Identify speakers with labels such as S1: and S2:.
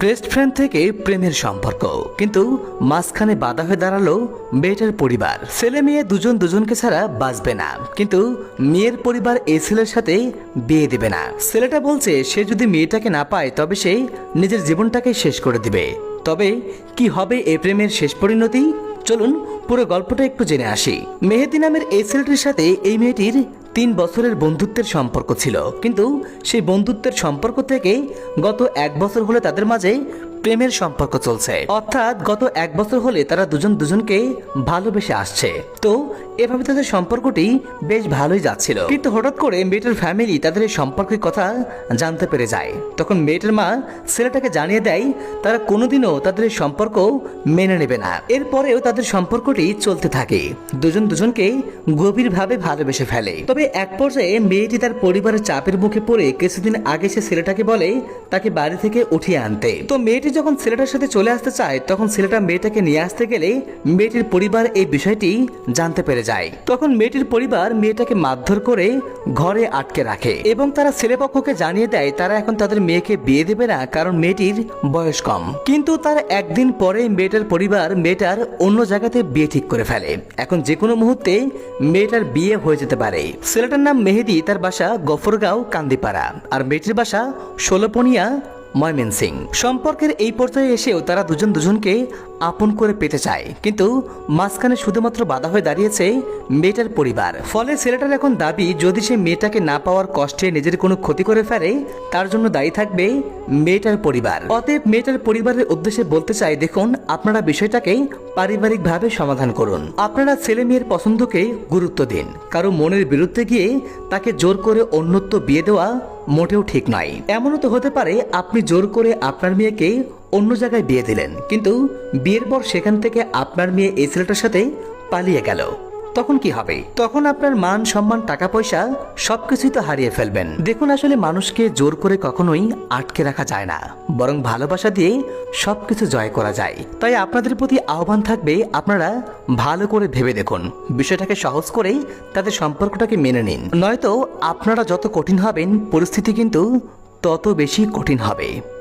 S1: Best friend থেকে প্রেমের সম্পর্ক। কিন্তু মাঝখানে বাধা হয়ে দাঁড়াল মেয়েটার পরিবার। ছেলে মেয়ে দুজন দুজনকে ছাড়া বাঁচবে না। কিন্তু মেয়ের পরিবার এই ছেলের সাথে বিয়ে দেবে না। ছেলেটা বলছে, সে যদি মেয়েটাকে না পায়, তবে সে নিজের জীবনটাকে শেষ করে দিবে। তবে কি হবে এই প্রেমের শেষ পরিণতি? চলুন পুরো গল্পটা একটু জেনে আসি। মেহেদি নামের এই ছেলেটির সাথে এই মেয়েটির তিন বছরের বন্ধুত্বের সম্পর্ক ছিল। কিন্তু সেই বন্ধুত্বের সম্পর্ক থেকে গত এক বছর হলে তাদের মাঝে প্রেমের সম্পর্ক চলছে। অর্থাৎ গত এক বছর হলে তারা দুজন দুজনকে ভালোবেসে আসছে। তো এভাবে তাদের সম্পর্কটি বেশ ভালোই যাচ্ছিল। কিন্তু হঠাৎ করে মেয়েটার ফ্যামিলি তাদের সম্পর্কের কথা জানতে পেরে যায়। তখন মেয়েটার মা ছেলেটাকে জানিয়ে দেয়, তারা কোনোদিনও তাদের সম্পর্ক মেনে নেবে না। এরপরেও তাদের সম্পর্কটি চলতে থাকে। দুজন দুজনকে গভীরভাবে ভালোবেসে ফেলে। তবে এক পর্যায়ে মেয়েটি তার পরিবারের চাপের মুখে পড়ে কিছুদিন আগে সে ছেলেটাকে বলে তাকে বাড়ি থেকে উঠিয়ে আনতে। তো মেয়েটি যখন ছেলেটার সাথে চলে আসতে চায়, তখন ছেলেটা মেয়েটাকে নিয়ে আসতে গেলে মেয়েটির পরিবার এই বিষয়টি জানতে পেরে যায়। তখন মেয়েটির পরিবার মেয়েটাকে মারধর করে ঘরে আটকে রাখে এবং তারা ছেলেপক্ষকে জানিয়ে দেয়, তারা এখন তাদের মেয়েকে বিয়ে দেবে না কারণ মেয়েটির বয়স কম। কিন্তু তার একদিন পরে মেয়েটার পরিবার মেয়েটার অন্য জায়গাতে বিয়ে ঠিক করে ফেলে। এখন যে কোনো মুহূর্তে মেয়েটার বিয়ে হয়ে যেতে পারে। ছেলেটার নাম মেহেদি, তার বাসা গফরগাঁও, কান্দিপাড়া। আর মেয়েটির বাসা ষোলপনিয়া ময়মেনসিং। সম্পর্কের এই পর্যায়ে এসেও তারা দুজন দুজনকে আপন করে পেতে চায়। কিন্তু মাঝখানে শুধুমাত্র বাধা হয়ে দাঁড়িয়েছে মেয়েটার পরিবার। ফলে ছেলেটার এখন দাবি, যদি সে মেয়েটাকে না পাওয়ার কষ্টে নিজের কোনো ক্ষতি করে ফেলে, তার জন্য দায়ী থাকবে মেয়েটার পরিবার। অতএব মেয়েটার পরিবারের উদ্দেশ্যে বলতে চাই, দেখুন, আপনারা বিষয়টাকে পারিবারিকভাবে সমাধান করুন। আপনারা ছেলে মেয়ের পছন্দকে গুরুত্ব দিন। কারও মনের বিরুদ্ধে গিয়ে তাকে জোর করে অন্যত্ব বিয়ে দেওয়া মোটেও ঠিক নয়। এমনও তো হতে পারে আপনি জোর করে আপনার মেয়েকে অন্য জায়গায় বিয়ে দিলেন, কিন্তু বিয়ের পর সেখান থেকে আপনার মেয়ে এই ছেলেটার সাথে পালিয়ে গেল। তখন কি হবে? তখন আপনার মান, সম্মান টাকা পয়সা সবকিছুই তো হারিয়ে ফেলবেন। দেখুন আসলে মানুষকে জোর করে কখনোই আটকে রাখা যায় না। বরং ভালোবাসা দিয়ে সবকিছু জয় করা যায়। তাই আপনাদের প্রতি আহ্বান থাকবে, আপনারা ভালো করে ভেবে দেখুন। বিষয়টাকে সহজ করে তাদের সম্পর্কটাকে মেনে নিন। নয়তো আপনারা যত কঠিন হবেন, পরিস্থিতি কিন্তু তত বেশি কঠিন হবে।